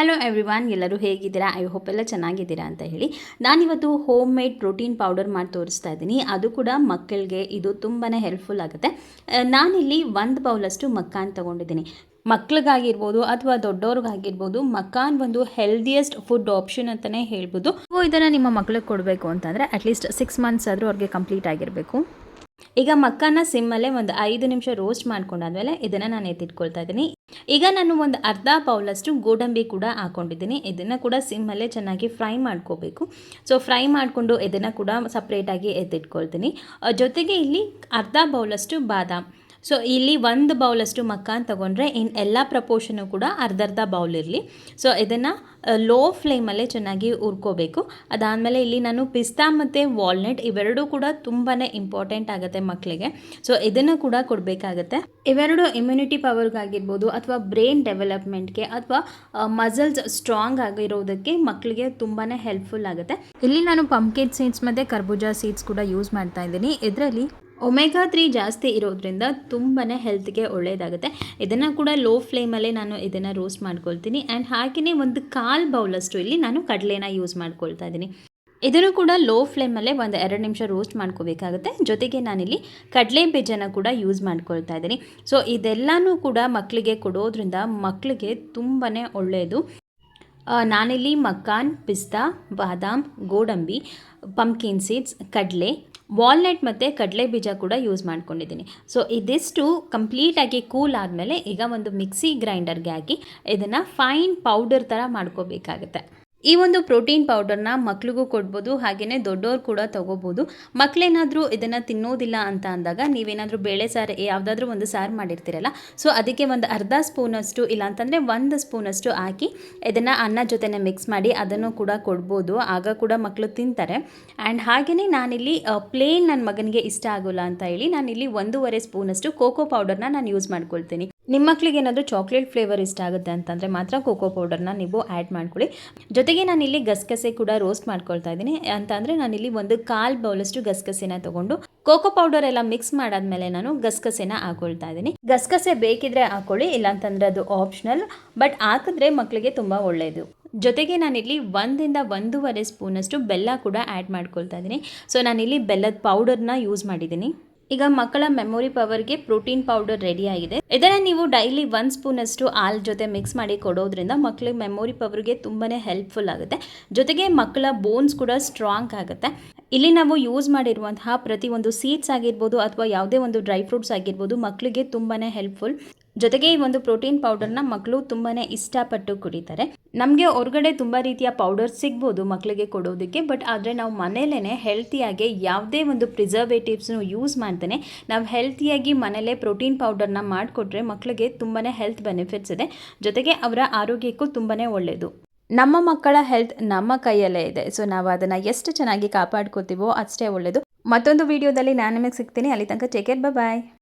Hello everyone ಎಲ್ಲರೂ ಹೇಗಿದ್ದೀರಾ? I hope ಎಲ್ಲ ಚೆನ್ನಾಗಿದ್ದೀರಾ ಅಂತ ಹೇಳಿ. ನಾನಿವತ್ತು ಹೋಮ್ ಮೇಡ್ ಪ್ರೋಟೀನ್ ಪೌಡರ್ ಮಾಡಿ ತೋರಿಸ್ತಾ ಇದ್ದೀನಿ. ಅದು ಕೂಡ ಮಕ್ಕಳಿಗೆ ಇದು ತುಂಬಾ ಹೆಲ್ಪ್ಫುಲ್ ಆಗುತ್ತೆ. ನಾನಿಲ್ಲಿ ಒಂದು ಬೌಲಷ್ಟು ಮಕ್ಕಾನ್ ತೊಗೊಂಡಿದ್ದೀನಿ. ಮಕ್ಳಿಗಾಗಿರ್ಬೋದು ಅಥವಾ ದೊಡ್ಡವ್ರಿಗಾಗಿರ್ಬೋದು ಮಕ್ಕಾನ್ ಒಂದು ಹೆಲ್ದಿಯೆಸ್ಟ್ ಫುಡ್ ಆಪ್ಷನ್ ಅಂತಲೇ ಹೇಳ್ಬೋದು. ಇದನ್ನು ನಿಮ್ಮ ಮಕ್ಳಿಗೆ ಕೊಡಬೇಕು ಅಂತಂದರೆ ಅಟ್ಲೀಸ್ಟ್ ಸಿಕ್ಸ್ ಮಂತ್ಸ್ ಆದರೂ ಅವ್ರಿಗೆ ಕಂಪ್ಲೀಟ್ ಆಗಿರಬೇಕು. ಈಗ ಮಕ್ಕನ ಸಿಮ್ಮಲ್ಲೇ ಒಂದು ಐದು ನಿಮಿಷ ರೋಸ್ಟ್ ಮಾಡ್ಕೊಂಡಾದ್ಮೇಲೆ ಇದನ್ನು ನಾನು ಎತ್ತಿಟ್ಕೊಳ್ತಾ ಇದ್ದೀನಿ. ಈಗ ನಾನು ಒಂದು ಅರ್ಧ ಬೌಲಷ್ಟು ಗೋಡಂಬಿ ಕೂಡ ಹಾಕೊಂಡಿದ್ದೀನಿ. ಇದನ್ನು ಕೂಡ ಸಿಮ್ಮಲ್ಲೇ ಚೆನ್ನಾಗಿ ಫ್ರೈ ಮಾಡ್ಕೋಬೇಕು. ಸೊ ಫ್ರೈ ಮಾಡಿಕೊಂಡು ಇದನ್ನು ಕೂಡ ಸಪ್ರೇಟಾಗಿ ಎತ್ತಿಟ್ಕೊಳ್ತೀನಿ. ಜೊತೆಗೆ ಇಲ್ಲಿ ಅರ್ಧ ಬೌಲಷ್ಟು ಬಾದಾಮ್. ಸೊ ಇಲ್ಲಿ ಒಂದು ಬೌಲಷ್ಟು ಮಕ್ಕಾನ್ ತೊಗೊಂಡ್ರೆ ಇನ್ನು ಎಲ್ಲ ಪ್ರಪೋರ್ಷನು ಕೂಡ ಅರ್ಧ ಅರ್ಧ ಬೌಲ್ ಇರಲಿ. ಸೊ ಇದನ್ನು ಲೋ ಫ್ಲೇಮಲ್ಲೇ ಚೆನ್ನಾಗಿ ಹುರ್ಕೋಬೇಕು. ಅದಾದಮೇಲೆ ಇಲ್ಲಿ ನಾನು ಪಿಸ್ತಾ ಮತ್ತು ವಾಲ್ನಟ್ ಇವೆರಡೂ ಕೂಡ ತುಂಬಾ ಇಂಪಾರ್ಟೆಂಟ್ ಆಗುತ್ತೆ ಮಕ್ಕಳಿಗೆ ಸೊ ಇದನ್ನು ಕೂಡ ಕೊಡಬೇಕಾಗತ್ತೆ. ಇವೆರಡು ಇಮ್ಯುನಿಟಿ ಪವರ್ಗಾಗಿರ್ಬೋದು ಅಥವಾ ಬ್ರೈನ್ ಡೆವಲಪ್ಮೆಂಟ್ಗೆ ಅಥವಾ ಮಸಲ್ಸ್ ಸ್ಟ್ರಾಂಗ್ ಆಗಿರೋದಕ್ಕೆ ಮಕ್ಕಳಿಗೆ ತುಂಬಾ ಹೆಲ್ಪ್ಫುಲ್ ಆಗುತ್ತೆ. ಇಲ್ಲಿ ನಾನು ಪಂಪ್ಕಿನ್ ಸೀಡ್ಸ್ ಮತ್ತು ಕರ್ಬೂಜಾ ಸೀಡ್ಸ್ ಕೂಡ ಯೂಸ್ ಮಾಡ್ತಾ ಇದ್ದೀನಿ. ಇದರಲ್ಲಿ ಒಮೆಗಾ ತ್ರೀ ಜಾಸ್ತಿ ಇರೋದ್ರಿಂದ ತುಂಬಾ ಹೆಲ್ತ್ಗೆ ಒಳ್ಳೆಯದಾಗುತ್ತೆ ಇದನ್ನು ಕೂಡ ಲೋ ಫ್ಲೇಮಲ್ಲೇ ನಾನು ಇದನ್ನು ರೋಸ್ಟ್ ಮಾಡ್ಕೊಳ್ತೀನಿ. ಆ್ಯಂಡ್ ಹಾಗೆಯೇ ಒಂದು ಕಾಲು ಬೌಲಷ್ಟು ಇಲ್ಲಿ ನಾನು ಕಡಲೆನ ಯೂಸ್ ಮಾಡ್ಕೊಳ್ತಾ ಇದ್ದೀನಿ. ಇದನ್ನು ಕೂಡ ಲೋ ಫ್ಲೇಮಲ್ಲೇ ಒಂದು ಎರಡು ನಿಮಿಷ ರೋಸ್ಟ್ ಮಾಡ್ಕೋಬೇಕಾಗುತ್ತೆ. ಜೊತೆಗೆ ನಾನಿಲ್ಲಿ ಕಡಲೆ ಬೀಜನ ಕೂಡ ಯೂಸ್ ಮಾಡ್ಕೊಳ್ತಾ ಇದ್ದೀನಿ. ಸೊ ಇದೆಲ್ಲನೂ ಕೂಡ ಮಕ್ಕಳಿಗೆ ಕೊಡೋದ್ರಿಂದ ಮಕ್ಕಳಿಗೆ ತುಂಬಾ ಒಳ್ಳೆಯದು ನಾನಿಲ್ಲಿ ಮಕ್ಕಾನ್ ಪಿಸ್ತಾ, ಬಾದಾಮ್, ಗೋಡಂಬಿ ಪಂಪ್ಕಿನ್ ಸೀಡ್ಸ್ ಕಡಲೆ ವಾಲ್ನಟ್ ಮತ್ತು ಕಡಲೆ ಬೀಜ ಕೂಡ ಯೂಸ್ ಮಾಡ್ಕೊಂಡಿದ್ದೀನಿ. ಸೊ ಇದಿಷ್ಟು ಕಂಪ್ಲೀಟಾಗಿ ಕೂಲ್ ಆದಮೇಲೆ ಈಗ ಒಂದು ಮಿಕ್ಸಿ ಗ್ರೈಂಡರ್ಗೆ ಹಾಕಿ ಇದನ್ನು ಫೈನ್ ಪೌಡರ್ ಥರ ಮಾಡ್ಕೋಬೇಕಾಗುತ್ತೆ. ಈ ಒಂದು ಪ್ರೋಟೀನ್ ಪೌಡರ್ನ ಮಕ್ಳಿಗೂ ಕೊಡ್ಬೋದು ಹಾಗೆಯೇ ದೊಡ್ಡವ್ರು ಕೂಡ ತೊಗೋಬೋದು. ಮಕ್ಕಳೇನಾದರೂ ಇದನ್ನು ತಿನ್ನೋದಿಲ್ಲ ಅಂತ ಅಂದಾಗ ನೀವೇನಾದರೂ ಬೇಳೆ ಸಾರು, ಯಾವುದಾದ್ರೂ ಒಂದು ಸಾರು ಮಾಡಿರ್ತೀರಲ್ಲ, ಸೊ ಅದಕ್ಕೆ ಒಂದು ಅರ್ಧ ಸ್ಪೂನಷ್ಟು ಇಲ್ಲ ಅಂತಂದರೆ ಒಂದು ಸ್ಪೂನಷ್ಟು ಹಾಕಿ ಇದನ್ನು ಅನ್ನ ಜೊತೆನೆ ಮಿಕ್ಸ್ ಮಾಡಿ ಅದನ್ನು ಕೂಡ ಕೊಡ್ಬೋದು. ಆಗ ಕೂಡ ಮಕ್ಕಳು ತಿಂತಾರೆ. ಆ್ಯಂಡ್ ಹಾಗೆಯೇ ನಾನಿಲ್ಲಿ ಪ್ಲೇನ್ ನನ್ನ ಮಗನಿಗೆ ಇಷ್ಟ ಆಗೋಲ್ಲ ಅಂತ ಹೇಳಿ ನಾನಿಲ್ಲಿ ಒಂದೂವರೆ ಸ್ಪೂನಷ್ಟು ಕೋಕೋ ಪೌಡರ್ನ ನಾನು ಯೂಸ್ ಮಾಡ್ಕೊಳ್ತೀನಿ. ನಿಮ್ಮ ಮಕ್ಕಳಿಗೆ ಏನಾದರೂ ಚಾಕ್ಲೇಟ್ ಫ್ಲೇವರ್ ಇಷ್ಟ ಆಗುತ್ತೆ ಅಂತಂದರೆ ಮಾತ್ರ ಕೋಕೋ ಪೌಡರ್ನ ನೀವು ಆ್ಯಡ್ ಮಾಡ್ಕೊಳ್ಳಿ. ಜೊತೆಗೆ ನಾನಿಲ್ಲಿ ಗಸಗಸೆ ಕೂಡ ರೋಸ್ಟ್ ಮಾಡ್ಕೊಳ್ತಾ ಇದ್ದೀನಿ. ಅಂತ ಅಂದರೆ ನಾನಿಲ್ಲಿ ಒಂದು ಕಾಲು ಬೌಲಷ್ಟು ಗಸಗಸೆನ ತೊಗೊಂಡು ಕೋಕೋ ಪೌಡರ್ ಎಲ್ಲ ಮಿಕ್ಸ್ ಮಾಡಾದ್ಮೇಲೆ ನಾನು ಗಸಗಸೆನ ಹಾಕೊಳ್ತಾ ಇದ್ದೀನಿ. ಗಸಗಸೆ ಬೇಕಿದ್ರೆ ಹಾಕೊಳ್ಳಿ, ಇಲ್ಲಾಂತಂದರೆ ಅದು ಆಪ್ಷನಲ್ ಬಟ್ ಹಾಕಿದ್ರೆ ಮಕ್ಕಳಿಗೆ ತುಂಬ ಒಳ್ಳೆಯದು ಜೊತೆಗೆ ನಾನಿಲ್ಲಿ ಒಂದಿಂದ ಒಂದೂವರೆ ಸ್ಪೂನಷ್ಟು ಬೆಲ್ಲ ಕೂಡ ಆ್ಯಡ್ ಮಾಡ್ಕೊಳ್ತಾ ಇದ್ದೀನಿ. ಸೊ ನಾನಿಲ್ಲಿ ಬೆಲ್ಲದ ಪೌಡರ್ನ ಯೂಸ್ ಮಾಡಿದ್ದೀನಿ. ಈಗ ಮಕ್ಕಳ ಮೆಮೊರಿ ಪವರ್ಗೆ ಪ್ರೋಟೀನ್ ಪೌಡರ್ ರೆಡಿ ಆಗಿದೆ. ಇದನ್ನ ನೀವು ಡೈಲಿ ಒನ್ ಸ್ಪೂನ್ ಅಷ್ಟು ಹಾಲ್ ಜೊತೆ ಮಿಕ್ಸ್ ಮಾಡಿ ಕೊಡೋದ್ರಿಂದ ಮಕ್ಕಳಿಗೆ ಮೆಮೊರಿ ಪವರ್ಗೆ ತುಂಬಾನೇ ಹೆಲ್ಪ್ಫುಲ್ ಆಗುತ್ತೆ. ಜೊತೆಗೆ ಮಕ್ಕಳ ಬೋನ್ಸ್ ಕೂಡ ಸ್ಟ್ರಾಂಗ್ ಆಗುತ್ತೆ. ಇಲ್ಲಿ ನಾವು ಯೂಸ್ ಮಾಡಿರುವಂತಹ ಪ್ರತಿಯೊಂದು ಸೀಡ್ಸ್ ಆಗಿರ್ಬೋದು ಅಥವಾ ಯಾವುದೇ ಒಂದು ಡ್ರೈ ಫ್ರೂಟ್ಸ್ ಆಗಿರ್ಬೋದು ಮಕ್ಕಳಿಗೆ ತುಂಬಾ ಹೆಲ್ಪ್ಫುಲ್ ಜೊತೆಗೆ ಈ ಒಂದು ಪ್ರೋಟೀನ್ ಪೌಡರ್ನ ಮಕ್ಕಳು ತುಂಬಾ ಇಷ್ಟಪಟ್ಟು ಕುಡಿತಾರೆ. ನಮಗೆ ಹೊರಗಡೆ ತುಂಬ ರೀತಿಯ ಪೌಡರ್ ಸಿಗ್ಬೋದು ಮಕ್ಕಳಿಗೆ ಕೊಡೋದಕ್ಕೆ, ಬಟ್ ಆದರೆ ನಾವು ಮನೇಲೇ ಹೆಲ್ತಿಯಾಗಿ ಯಾವುದೇ ಒಂದು ಪ್ರಿಸರ್ವೇಟಿವ್ಸ್ನು ಯೂಸ್ ಮಾಡ್ತಾನೆ. ನಾವು ಹೆಲ್ತಿಯಾಗಿ ಮನೇಲೇ ಪ್ರೋಟೀನ್ ಪೌಡರ್ನ ಮಾಡಿಕೊಟ್ರೆ ಮಕ್ಕಳಿಗೆ ತುಂಬಾ ಹೆಲ್ತ್ ಬೆನಿಫಿಟ್ಸ್ ಇದೆ. ಜೊತೆಗೆ ಅವರ ಆರೋಗ್ಯಕ್ಕೂ ತುಂಬಾ ಒಳ್ಳೆಯದು ನಮ್ಮ ಮಕ್ಕಳ ಹೆಲ್ತ್ ನಮ್ಮ ಕೈಯಲ್ಲೇ ಇದೆ. ಸೊ ನಾವು ಅದನ್ನು ಎಷ್ಟು ಚೆನ್ನಾಗಿ ಕಾಪಾಡ್ಕೋತೀವೋ ಅಷ್ಟೇ ಒಳ್ಳೆಯದು ಮತ್ತೊಂದು ವಿಡಿಯೋದಲ್ಲಿ ನಾನು ನಿಮಗೆ ಸಿಗ್ತೀನಿ. ಅಲ್ಲಿ ತನಕ ಟೇಕ್ ಕೇರ್ ಬಾಯ್